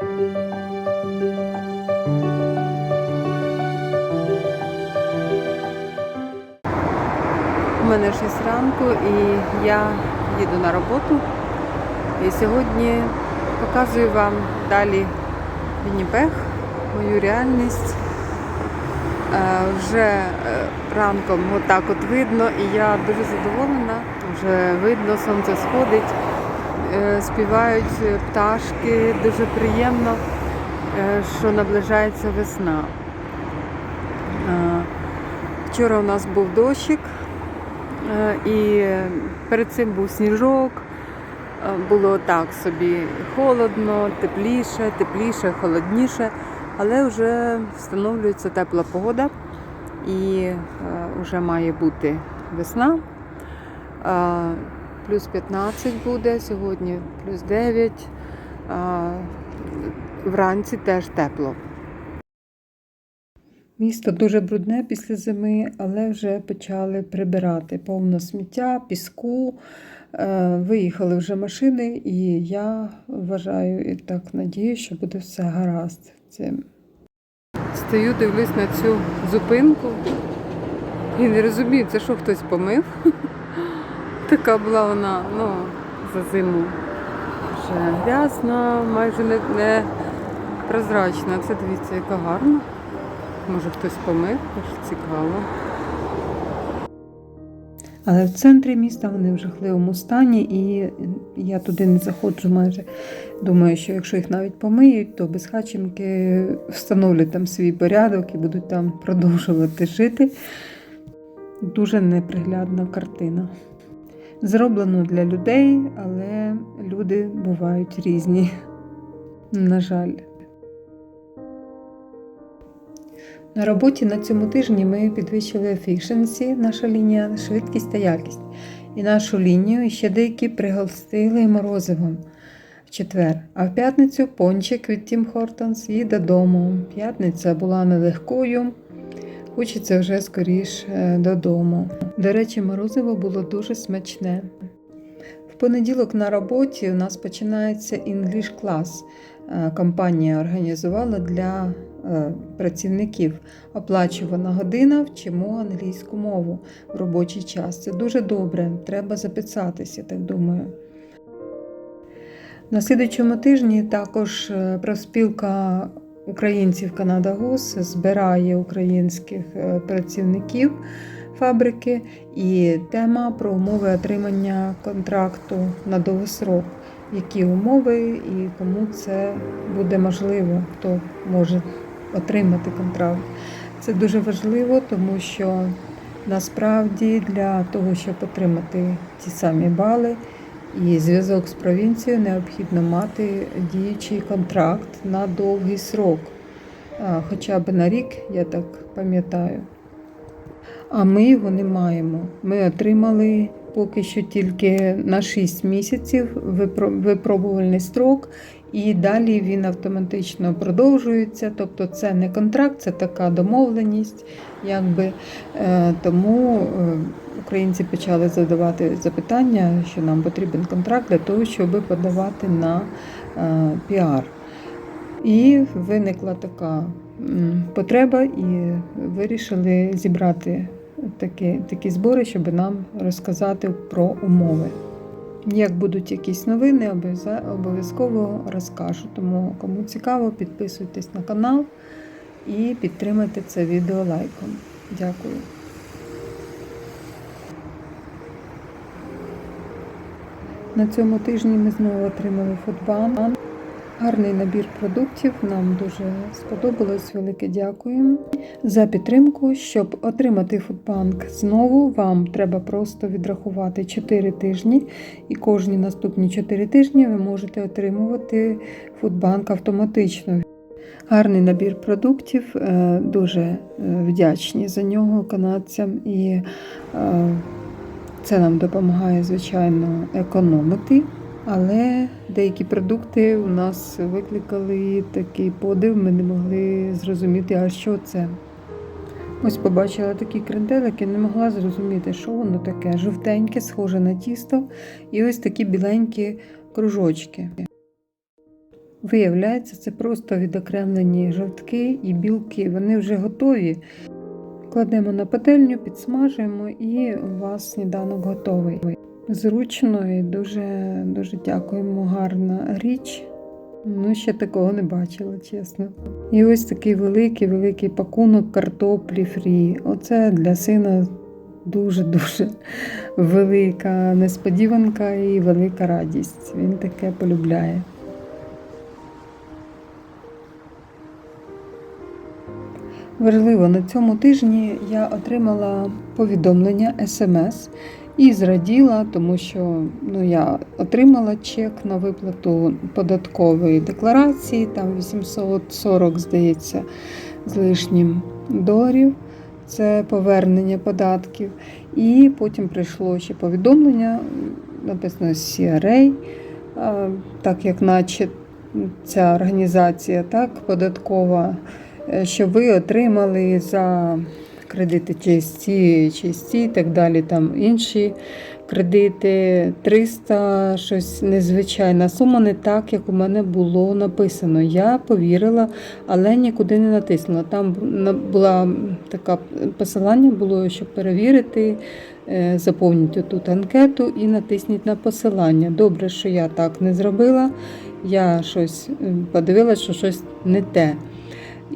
У мене 6 ранку і я їду на роботу. І сьогодні показую вам далі Вінніпех, мою реальність. Е, Вже е, ранком отак от видно, і я дуже задоволена. Вже видно, сонце сходить, співають пташки, дуже приємно, е, що наближається весна. Е, Вчора у нас був дощик, е, і перед цим був сніжок. Е, Було так собі холодно, тепліше, тепліше, холодніше, але вже встановлюється тепла погода і вже має бути весна. Плюс 15 буде сьогодні, плюс 9. Е, Вранці теж тепло. Місто дуже брудне після зими, але вже почали прибирати повно сміття, піску. Е, Виїхали вже машини, і я вважаю і так надію, що буде все гаразд. Це... Стою, дивлюсь на цю зупинку і не розумію, це що хтось помив. Така була вона ну, за зиму. Вже грязна, майже не, не прозрачна. Це дивіться, яка гарна. Може хтось помив, аж цікаво. Але в центрі міста вони в жахливому стані, і я туди не заходжу майже. Думаю, що якщо їх навіть помиють, то безхатченки встановлять там свій порядок і будуть там продовжувати жити. Дуже неприглядна картина. Зроблено для людей, але люди бувають різні. На жаль. На роботі на цьому тижні ми підвищили efficiency, наша лінія, швидкість та якість. І нашу лінію ще деякі пригостили морозивом в четвер. А в п'ятницю пончик від Тім Хортонс і додому. П'ятниця була нелегкою. Хочеться вже скоріш е, додому. До речі, морозиво було дуже смачне. В понеділок на роботі у нас починається English Class. Е, Компанія організувала для е, працівників оплачувана година, вчимо англійську мову в робочий час. Це дуже добре. Треба записатися, так думаю. На слідучому тижні також е, профспілка українців Канада Гос збирає українських е, працівників фабрики і тема про умови отримання контракту на довгосрок. Які умови і кому це буде можливо, хто може отримати контракт. Це дуже важливо, тому що насправді для того, щоб отримати ті самі бали і зв'язок з провінцією, необхідно мати діючий контракт на довгий срок, хоча б на рік, я так пам'ятаю. А ми його не маємо. Ми отримали поки що тільки на 6 місяців випро- випробувальний строк, і далі він автоматично продовжується. Тобто це не контракт, це така домовленість. Якби. Е, Тому е, українці почали задавати запитання, що нам потрібен контракт для того, щоб подавати на е, піар. І виникла така потреба, і вирішили зібрати такі, такі збори, щоб нам розказати про умови. Як будуть якісь новини, обов'язково розкажу. Тому кому цікаво, підписуйтесь на канал і підтримайте це відео лайком. Дякую. На цьому тижні ми знову отримали фудбан. Гарний набір продуктів. Нам дуже сподобалось. Велике дякуємо за підтримку. Щоб отримати фудбанк знову, вам треба просто відрахувати 4 тижні, і кожні наступні 4 тижні ви можете отримувати фудбанк автоматично. Гарний набір продуктів, е, дуже е, вдячні за нього канадцям, і е, це нам допомагає, звичайно, економити. Але деякі продукти у нас викликали такий подив, ми не могли зрозуміти, а що це. Ось побачила такі кренделики, не могла зрозуміти, що воно таке. Жовтеньке, схоже на тісто, і ось такі біленькі кружочки. Виявляється, це просто відокремлені жовтки і білки. Вони вже готові. Кладемо на пательню, підсмажуємо і у вас сніданок готовий. Зручно і дуже, дуже дякуємо. Гарна річ. Ну, ще такого не бачила, чесно. І ось такий великий, великий пакунок картоплі фрі. Оце для сина дуже-дуже велика несподіванка і велика радість. Він таке полюбляє. Важливо, на цьому тижні я отримала повідомлення смс і зраділа, тому що ну, я отримала чек на виплату податкової декларації, там 840, здається, з лишнім доларів. Це повернення податків. І потім прийшло ще повідомлення, написано CRA, а, так як наче ця організація так, податкова, е, що ви отримали за кредити чисті, чисті і так далі, там інші кредити 300, щось незвичайна сума, не так, як у мене було написано. Я повірила, але нікуди не натиснула. Там була така посилання було, щоб перевірити, е, заповніть тут анкету і натисніть на посилання. Добре, що я так не зробила. Я щось е, подивилася, що щось не те.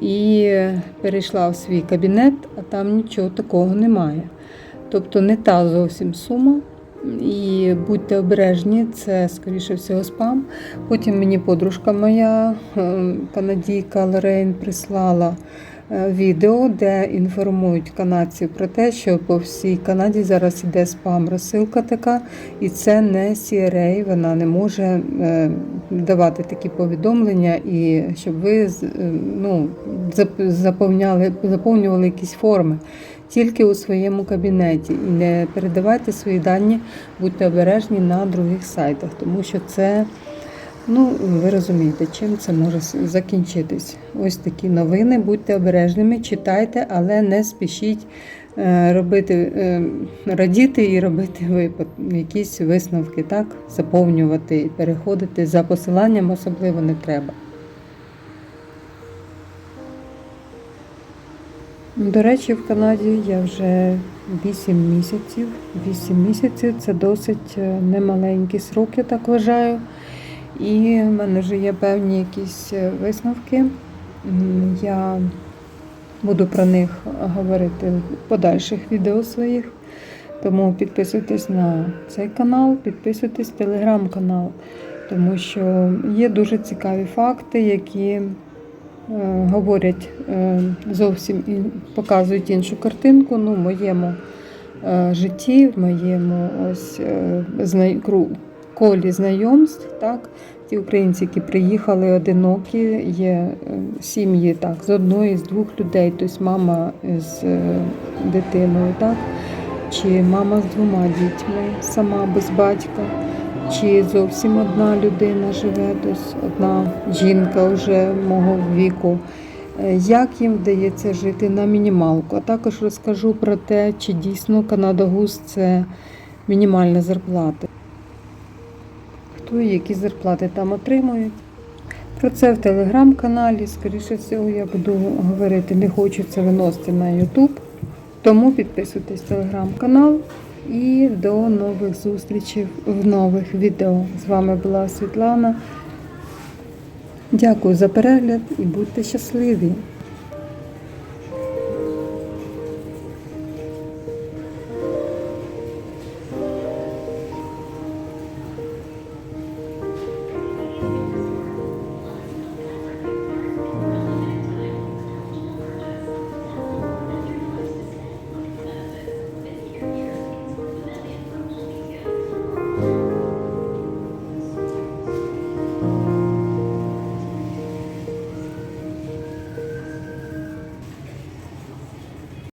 І перейшла в свій кабінет, а там нічого такого немає. Тобто не та зовсім сума. І будьте обережні, це скоріше всього спам. Потім мені подружка моя, е, канадійка Лорейн, прислала відео, де інформують канадців про те, що по всій Канаді зараз іде спам розсилка така, і це не CRA, вона не може е, давати такі повідомлення, і щоб ви е, ну, заповняли, заповнювали якісь форми. Тільки у своєму кабінеті і не передавайте свої дані, будьте обережні на других сайтах, тому що це, ну ви розумієте, чим це може закінчитись. Ось такі новини, будьте обережними, читайте, але не спішіть е, робити, е, радіти і робити якісь висновки, так, заповнювати і переходити за посиланням особливо не треба. До речі, в Канаді я вже 8 місяців. 8 місяців це досить е, немаленький срок, я так вважаю. І в мене вже є певні якісь е, висновки. Я буду про них говорити в подальших відео своїх. Тому підписуйтесь на цей канал, підписуйтесь в телеграм-канал, тому що є дуже цікаві факти, які е, говорять е, зовсім і показують іншу картинку. Ну, в моєму житті, в моєму ось е, знай- кру- колі знайомств, так, ті українці, які приїхали одинокі, є е, сім'ї так, з одної, з двох людей, тобто мама з е, дитиною, так, чи мама з двома дітьми, сама без батька чи зовсім одна людина живе, десь одна жінка вже мого віку. Е, Як їм вдається жити на мінімалку? А також розкажу про те, чи дійсно Канада Гус це мінімальна зарплата. Хто і які зарплати там отримують. Про це в телеграм-каналі. Скоріше всього, я буду говорити, не хочу це виносити на Ютуб. Тому підписуйтесь в телеграм-канал і до нових зустрічей в нових відео. З вами була Світлана. Дякую за перегляд і будьте щасливі!